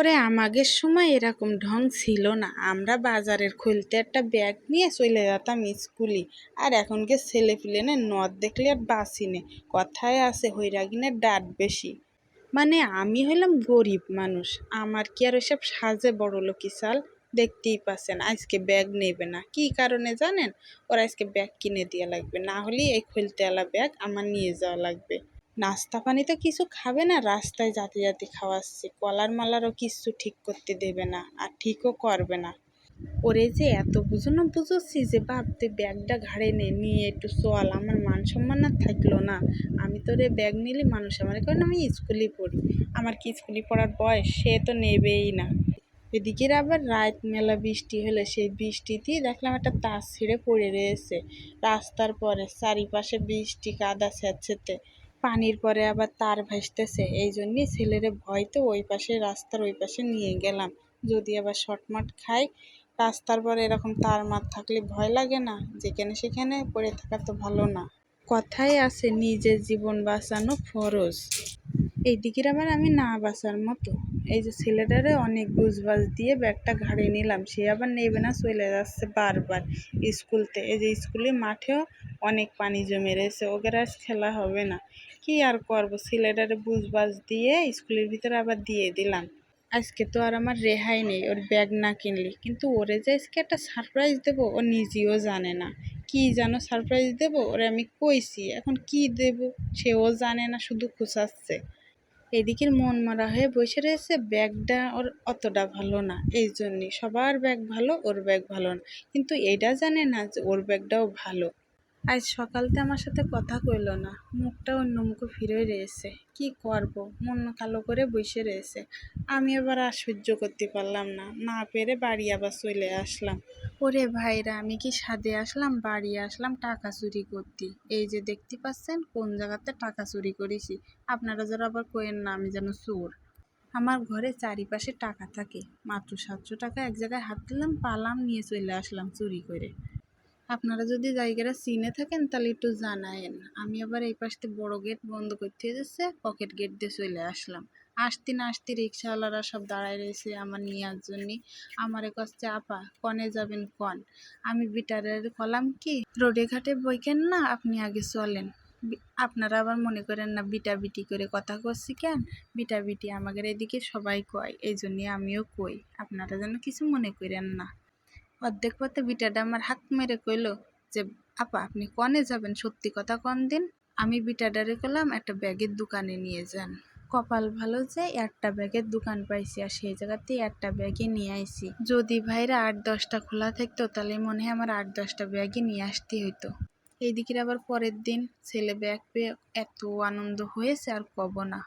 ওরে আমাদের সময় এরকম ঢং ছিল না। আমরা বাজারের খুলতে একটা ব্যাগ নিয়ে চলে যেতাম স্কুলে। আর এখনকার ছেলে পিলেনে নদ দেখলে আর বাসি নে। কথায় আছে হইরাগিনের ডাট বেশি। মানে আমি হলাম গরিব মানুষ। আমার কি আর ওইসব সাজে বড় লোকি চাল? দেখতেই পাচ্ছেন, আজকে ব্যাগ নেবে না। কি কারণে জানেন? ওরা আজকে ব্যাগ কিনে দেওয়া লাগবে। না হলে এই খুলতেওয়ালা ব্যাগ আমার নিয়ে যাওয়া লাগবে। নাস্তা পানি তো কিছু খাবে না, রাস্তায় যাতে যাতে খাওয়াচ্ছে, কলার মালারও কিচ্ছু ঠিক করতে দেবে না আর ঠিকও করবে না। ওরে যে এত বুঝো না, বুঝোচ্ছি যে ভাবতে ব্যাগটা ঘাড়ে নে, নিয়ে একটু চল, আমার মান সম্মান আর থাকল না। আমি তো রে ব্যাগ নিলে, মানুষ আমার কারণ আমি স্কুলে পড়ি। আমার কি স্কুলে পড়ার বয়স? সে তো নেবেই না। এদিকের আবার রাত মেলা বৃষ্টি হলে সেই বৃষ্টিতেই দেখলাম একটা তার ছিঁড়ে পড়ে রয়েছে। রাস্তার পরে চারিপাশে বৃষ্টি, কাদা, স্যাঁতসেঁতে। পানির পরে আবার তার ভাসতেছে। এই জন্যই ছেলেরে ভয় তো, ওই পাশে রাস্তার ওই পাশে নিয়ে গেলাম। যদি আবার শর্টমাট খাই, রাস্তার পরে এরকম তার মার থাকলে ভয় লাগে না? যেখানে সেখানে পড়ে থাকা তো ভালো না। কথাই আছে, নিজের জীবন বাঁচানো ফরজ। এই দিকের আবার আমি না বাঁচার মতো। এই যে ছেলেটারে অনেক গুজবাজ দিয়ে ব্যাগটা ঘাড়ে নিলাম। সে আবার নেবে না, চলে যাচ্ছে বারবার স্কুলতে। এই যে স্কুলে মাঠেও অনেক পানি জমে রয়েছে ওদের আজ খেলা হবে না। কি আর করব? ছেলেটারে বুঝবাজ দিয়ে স্কুলের ভিতরে আবার দিয়ে দিলাম। আজকে তো আর আমার রেহাই নেই, ওর ব্যাগ না কিনলে। কিন্তু ওরে যে আজকে একটা সারপ্রাইজ দেবো, ও নিজেও জানে না। কি যেন সারপ্রাইজ দেবো, ওরে আমি কইছি, এখন কি দেব সেও জানে না, শুধু খুঁচাচ্ছে এদিকের মন মারা হয়ে বসে রয়েছে, ব্যাগটা ওর অতটা ভালো না, এই জন্যে সবার ব্যাগ ভালো, ওর ব্যাগ ভালো না। কিন্তু এটা জানে না যে ওর ব্যাগটাও ভালো। আজ সকালতে আমার সাথে কথা কইল না। মুখটা অন্য মুখে ফিরে রয়েছে। কি করব? মন কালো করে বসে রয়েছে। আমি আবার আর সহ্য করতে পারলাম না। না পেরে বাড়ি আবার চলে আসলাম। ওরে ভাইরা, আমি কি সাদে আসলাম? বাড়ি আসলাম টাকা চুরি করতে। এই যে দেখতে পাচ্ছেন, কোন জায়গাতে টাকা চুরি করেছি? আপনারা যারা আবার কোয়েন না আমি যেন চোর। আমার ঘরে চারিপাশে টাকা থাকে। মাত্র সাতশো টাকা এক জায়গায় হাত দিলাম, পালাম, নিয়ে চলে আসলাম চুরি করে। আপনারা যদি জায়গাটা চিনে থাকেন, তাহলে একটু জানায়েন। আমি আবার এই পাশতে বড় গেট বন্ধ করতে যাচ্ছে পকেট গেট দিয়ে চলে আসলাম। আসতে না আসতে রিক্সাওয়ালারা সব দাঁড়ায় রয়েছে আমার নেওয়ার জন্যে। আমারে কাছে আপা, কনে যাবেন কন? আমি বিটারের কলাম কি, রোডে ঘাটে বইকেন না, আপনি আগে চলেন। আপনারা আবার মনে করেন না বিটা বিটি করে কথা করছি কেন? বিটা বিটি আমাদের এদিকে সবাই কয়, এই জন্যে আমিও কই। আপনারা যেন কিছু মনে করেন না। অর্ধেক পথে বিটাটা আমার হাত মেরে কইল যে, আপা, আপনি কনে যাবেন? সত্যি কথা কন দিন? আমি বিটাডারে কলাম একটা ব্যাগের দোকানে নিয়ে যান। কপাল ভালো যে একটা ব্যাগের দোকান পাইছি আর সেই জায়গাতেই একটা ব্যাগই নিয়ে আইছি। যদি ভাইরা আট দশটা খোলা থাকতো, তাহলে মনে হয় আমার আট দশটা ব্যাগই নিয়ে আসতে হইতো। এইদিকে আবার পরের দিন ছেলে ব্যাগ পেয়ে এত আনন্দ হয়েছে আর কব না।